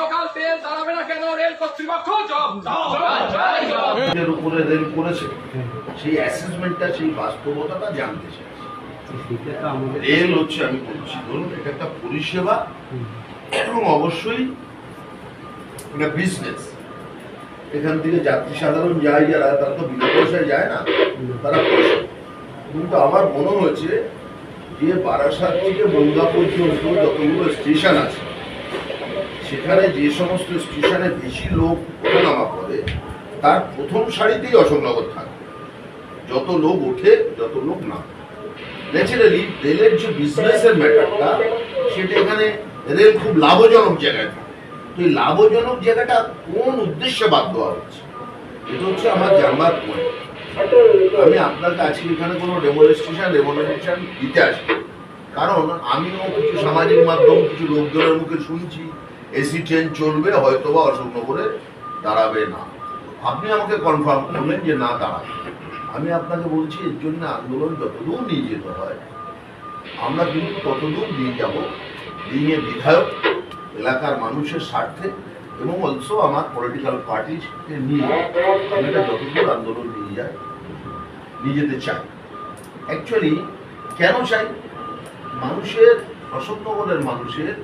Local train দাঁড়াবে না কেন? রেল কর্তৃপক্ষ জব জব জব এর উপরে রেল করেছে। সেই অ্যাসেসমেন্টটা সেই বাস্তবতাটা জানতে চাই রেল হচ্ছে আমি বলছি ধরুন এটা একটা পরিষেবা এবং অবশ্যই একটা বিজনেস এখান থেকে যাত্রী সাধারণ যায় যারা তারা তো বিনা পয়সায় যায় না তারা পয়সা। কিন্তু আমার মনে হয়েছে যে বারাসাত থেকে বনগা পর্যন্ত যতগুলো স্টেশন আছে সেখানে যে সমস্ত স্টেশনে বেশি লোক ওঠানামা করে, তার প্রথম সারিতেই অশোকনগর থাকে। যত লোক ওঠে, যত লোক না ন্যাচারালি রেলের যে বিজনেসের ম্যাটারটা সেটা এখানে রেল খুব লাভজনক জায়গায় থাকে। তো এই লাভজনক জায়গাটা কোন উদ্দেশ্যে বাদ দেওয়া হচ্ছে? এটা হচ্ছে আমার জানবার পয়েন্ট আমি আপনাকে আজকে এখানে কোনো ডেমনস্ট্রেশন ডেমনস্ট্রেশন দিতে আসি কারণ আমিও কিছু সামাজিক মাধ্যম, কিছু লোকজনের মুখে শুনছি। এসি ট্রেন চলবে হয়তো বা অশোকনগরে দাঁড়াবে না। আপনি আমাকে কনফার্ম করলেন যে না দাঁড়াবে। আমি আপনাকে বলছি, এর জন্য আন্দোলন যতদূর নিয়ে যেতে হয়, আমরা কিন্তু ততদূর নিয়ে যাব। নিয়ে বিধায়ক, এলাকার মানুষের স্বার্থে এবং অলসো আমার পলিটিক্যাল পার্টিকে নিয়ে এটা যতদূর আন্দোলন নিয়ে যায় নিয়ে যেতে চাই। অ্যাকচুয়ালি কেন চাই? মানুষের অশোকনগরের মানুষের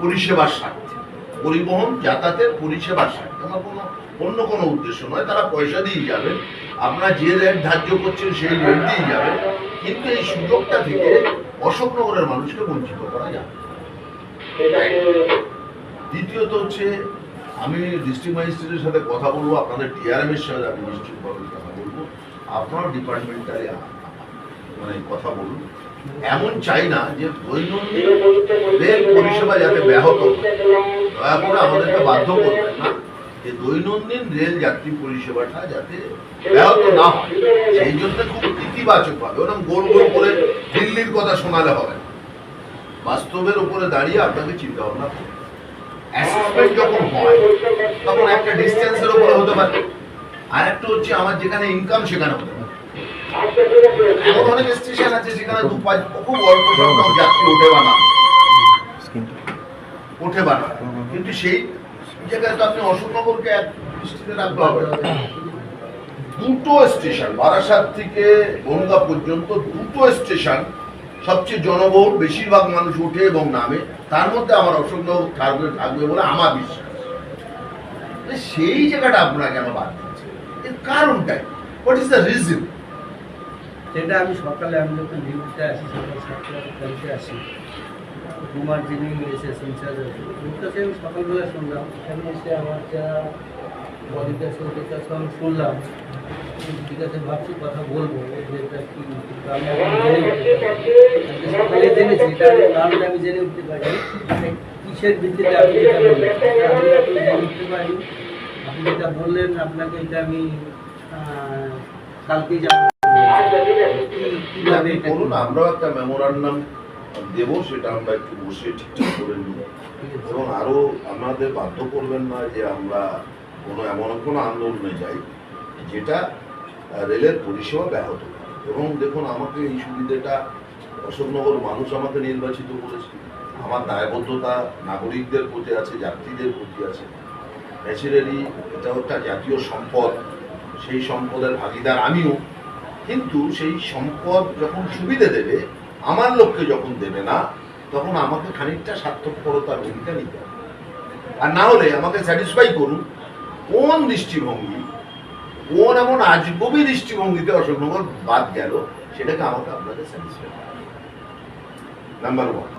পরিষেবার স্বার্থে। পরিবহন যাতায়াতের পরিষেবার স্বার্থে। আমার কোনো অন্য কোনো উদ্দেশ্য নয়। তারা পয়সা দিয়ে যাবেন আপনারা যে রেট ধার্য করছেন সেই রেট দিয়ে যাবেন কিন্তু এই সুযোগটা থেকে অশোকনগরের মানুষকে বঞ্চিত করা যাবে। দ্বিতীয়ত হচ্ছে আমি ডিস্ট্রিক্ট ম্যাজিস্ট্রেটের সাথে কথা বলব। আপনাদের ডিআরএম এর সাথে আমি নিশ্চিতভাবে কথা বলব। আপনার ডিপার্টমেন্টালি মানে কথা বলুন। এমন চাই না যে দৈনন্দিন পরিষেবা যাতে ব্যাহত দয়া করে আমাদেরকে বাধ্য করবেন না যে দৈনন্দিন রেল যাত্রী পরিষেবাটা যাতে ব্যাহত না হয়। সেই জন্য খুব ইতিবাচক ভাবে ওরকম গোল গোল করে দিল্লির কথা শোনালে হবে বাস্তবের উপরে দাঁড়িয়ে আপনাকে চিন্তা ভাবনা করতে হবে। অ্যাসেসমেন্ট যখন হয়, তখন একটা ডিস্টেন্সের উপরে হতে পারে। আর একটা হচ্ছে আমার যেখানে ইনকাম সেখানে হতে পারে। এমন অনেক স্টেশন আছে যেখানে দু পাঁচ খুব অল্প যাত্রী বা না ওঠে বা না কিন্তু সেই জায়গায় তো আপনি অশোকনগরকে এক দৃষ্টিতে রাখতে হবে। দুটো স্টেশন, বারাসাত থেকে বনগা পর্যন্ত দুটো স্টেশন সবচেয়ে জনবহুল, বেশিরভাগ মানুষ ওঠে এবং নামে। তার মধ্যে আমার অশোকনগর থাকবে থাকবে বলে আমার বিশ্বাস। সেই জায়গাটা আপনারা কেন বাদ দিচ্ছে? এর কারণটাই হোয়াট ইজ দ্য রিজন সেটা আমি সকালে আমি যখন ডিউটিতে আসি, সকাল সাতটা আসি কুমার যিনি এসেছেন ইনচার্জ সকালবেলা শুনলাম। এখানে এসে আমার যা বডির কাছে ওদের শুনলাম। ঠিক আছে, ভাবছি কথা বলব, যে এটা কি সকালে জেনেছি এটার নামটা আমি জেনে উঠতে পারি কিসের ভিত্তিতে আপনি এটা বললেন আমি এখন জেনে উঠতে পারি আপনি যেটা বললেন, আপনাকে এটা আমি কালকেই জানাব। কীভাবে আমরাও একটা মেমোরান্ডাম দেব সেটা আমরা একটু বসে ঠিকঠাক করে নিই এবং আরও আমাদের বাধ্য করবেন না যে আমরা কোনো এমন কোনো আন্দোলনে যাই যেটা রেলের পরিষেবা ব্যাহত এবং দেখুন আমাকে এই সুবিধাটা অশোকনগর মানুষ আমাকে নির্বাচিত করেছে। আমার দায়বদ্ধতা নাগরিকদের প্রতি আছে যাত্রীদের প্রতি আছে। ন্যাচারালি এটা একটা জাতীয় সম্পদ। সেই সম্পদের ভাগিদার আমিও। কিন্তু সেই সম্পদ যখন সুবিধে দেবে আমার লোককে যখন দেবে না, তখন আমাকে খানিকটা স্বার্থপরতার ভূমিকা নিতে হবে। আর না হলে আমাকে স্যাটিসফাই করুন, কোন দৃষ্টিভঙ্গি, কোন এমন আজগবি দৃষ্টিভঙ্গিতে অশোকনগর বাদ গেল, সেটাকে আমাকে আপনাকে স্যাটিসফাই নাম্বার ওয়ান